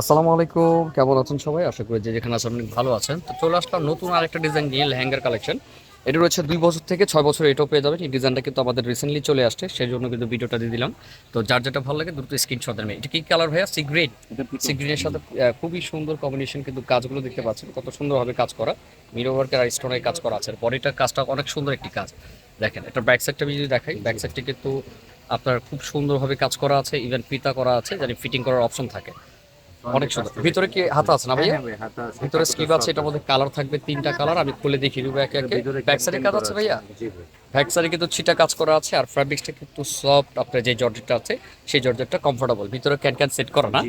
আসসালামু আলাইকুম কেমন আছেন সবাই? আশা করি যে যেখানে আছেন অনেক ভালো আছেন। তো চলে আসলাম নতুন আরেকটা ডিজাইন নিয়ে লেহেঙ্গার কালেকশন এটা রয়েছে দুই বছর থেকে ছয় বছর এটাও পেয়ে যাবেন। এই ডিজাইনটা কিন্তু আমাদের রিসেন্টলি চলে আসছে সেই জন্য কিন্তু ভিডিওটা দিয়ে দিলাম। তো যার যেটা ভালো লাগে দ্রুত স্ক্রিনশট দেবেন এটা কি কালার ভাইয়া? Sea green. সি গ্রিনের সাথে খুবই সুন্দর কম্বিনেশন কিন্তু কাজগুলো দেখতে পাচ্ছেন। কত সুন্দরভাবে কাজ করা। মিরো ওয়ার্কের আর স্টোনের কাজ করা আছে। বডিটার কাজটা অনেক সুন্দর একটি কাজ। দেখেন এটা ব্যাক সাইডটা আমি যদি দেখাই ব্যাক সাইডটা কিন্তু আপনার খুব সুন্দরভাবে কাজ করা আছে। ইভেন ফিতা করা আছে যাতে ফিটিং করার অপশন থাকে। অনেক সুন্দর। ভিতরে কি হাতা আছে না ভাইয়া? ভিতরে স্লিভ আছে এটার মধ্যে কালার থাকবে তিনটা কালার আমি খুলে দেখিয়ে দেবো একে একে। ব্যাক সাইডে কাজ আছে ভাইয়া? ব্যাক সাইডে কিন্তু ছিটা কাজ করা আছে আর ফ্যাব্রিক্সটা কিন্তু সফট আপনার যে জর্জেটটা আছে সেই জর্জেটটা কমফোর্টেবল ভিতরে ক্যান ক্যান সেট করা না?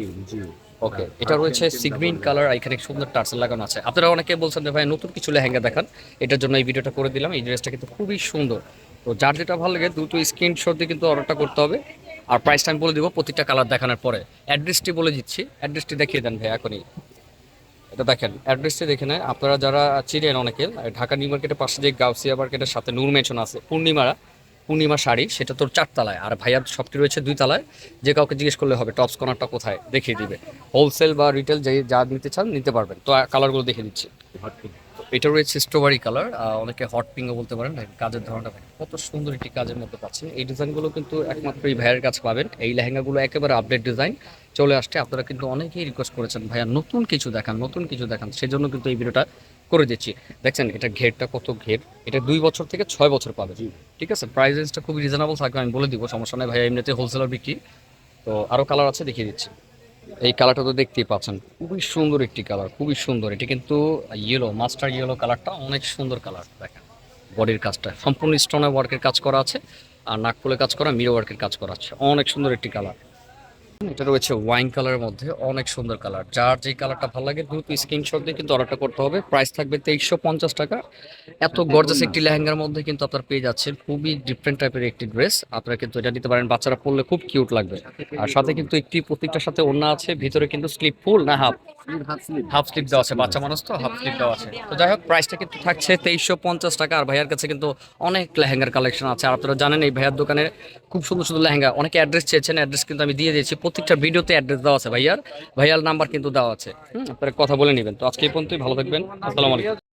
ওকে এটা রয়েছে সি গ্রিন কালার এখানে সুন্দর টার্সেল লাগানো আছে। আপনারা অনেকে বলছেন যে ভাই নতুন কিছু লেহেঙ্গা দেখান এটার জন্য এই ভিডিওটা করে দিলাম এই ড্রেসটা কিন্তু খুবই সুন্দর। তো যার যেটা ভালো লাগে দ্রুত স্ক্রিনশট দিয়ে কিন্তু অর্ডারটা করতে হবে। আর প্রাইসটা আমি বলে দিব প্রতিটা কালার দেখানোর পরে। অ্যাড্রেসটি বলে দিচ্ছি। অ্যাড্রেসটি দেখিয়ে দেন ভাই, এখনই। এটা দেখেন অ্যাড্রেসটি দেখে নেয় আপনারা যারা চিনেন অনেকে, ঢাকা নিউ মার্কেটের পাশে যে গাউসিয়া মার্কেটের সাথে নূর মেনশন আছে, পূর্ণিমারা, পূর্ণিমা শাড়ি, সেটা তোর চারতলায় আর ভাইয়ার শপটি রয়েছে দুই তলায়। যে কাউকে জিজ্ঞেস করলে হবে টপস কর্নারটা কোথায়? দেখিয়ে দিবে। হোলসেল বা রিটেল যে, যা নিতে চান, নিতে পারবেন। তো কালারগুলো দেখে দিচ্ছি। এটা রয়েছে স্ট্রবেরি কালার অনেকে হট পিঙ্কও বলতে পারেন কাজের ধরনটা দেখেন। কত সুন্দর একটি কাজের মধ্যে পাচ্ছেন। এই ডিজাইনগুলো কিন্তু একমাত্র এই ভাইয়ের কাছে পাবেন। এই লেহেঙ্গাগুলো একেবারে আপডেট ডিজাইন চলে আসছে আপনারা কিন্তু অনেকেই রিকোয়েস্ট করেছেন ভাইয়া নতুন কিছু দেখান নতুন কিছু দেখান। সেজন্য কিন্তু এই ভিডিওটা করে দিচ্ছি। দেখছেন এটা ঘেরটা কত ঘের? এটা দুই বছর থেকে ছয় বছর পাবে। ঠিক আছে? প্রাইস রেঞ্জটা খুবই রিজনেবল থাকবে আমি বলে দিব সমস্যা নেই ভাইয়া এমনিতে হোলসেলার বিক্রি। তো আরও কালার আছে দেখিয়ে দিচ্ছি। এই কালারটা তো দেখতেই পাচ্ছেন, খুবই সুন্দর একটি কালার খুবই সুন্দর। এটি কিন্তু ইয়েলো মাস্টার ইয়েলো কালারটা অনেক সুন্দর কালার দেখেন। বডির কাজটা, সম্পূর্ণ স্টোনে ওয়ার্কের কাজ করা আছে, আর নাকফুলে কাজ করা মিরো ওয়ার্কের কাজ করা আছে, অনেক সুন্দর একটি কালার এটা রয়েছে ওয়াইন কালারের মধ্যে অনেক সুন্দর কালার। যার যে কালারটা ভালো লাগে, দ্রুত স্ক্রিনশট দিয়ে কিন্তু অর্ডারটা করতে হবে। প্রাইস থাকবে তেইশশো পঞ্চাশ টাকা। এত গর্জাস একটি লেহেঙ্গার মধ্যে কিন্তু আপনার পেয়ে যাচ্ছেন খুবই ডিফারেন্ট টাইপের একটি ড্রেস আপনারা কিন্তু এটা নিতে পারেন, বাচ্চারা পড়লে খুব কিউট লাগবে। আর সাথে কিন্তু একটি প্রত্যেকটার সাথে ওড়না আছে, ভিতরে কিন্তু স্লিপ ফুল না হাফ হাফ স্লিপ দেওয়া আছে বাচ্চা মানুষ তো হাফ স্লিপ দেওয়া আছে। তো যাই হোক প্রাইসটা কিন্তু থাকছে তেইশশো পঞ্চাশ টাকা আর ভাইয়ার কাছে কিন্তু অনেক লেহেঙ্গার কালেকশন আছে। আর আপনারা জানেন এই ভাইয়ার দোকানে খুব সুন্দর সুন্দর লেহেঙ্গা। অনেকে অ্যাড্রেস চেয়েছেন অ্যাড্রেস কিন্তু আমি দিয়ে দিয়েছি। প্রত্যেকটা ভিডিওতে অ্যাড্রেস দেওয়া আছে ভাইয়ার। ভাইয়ার নাম্বার কিন্তু দেওয়া আছে। আপনারা কথা বলে নেবেন। তো আজকে এই পর্যন্তই ভালো থাকবেন। আসসালামু আলাইকুম।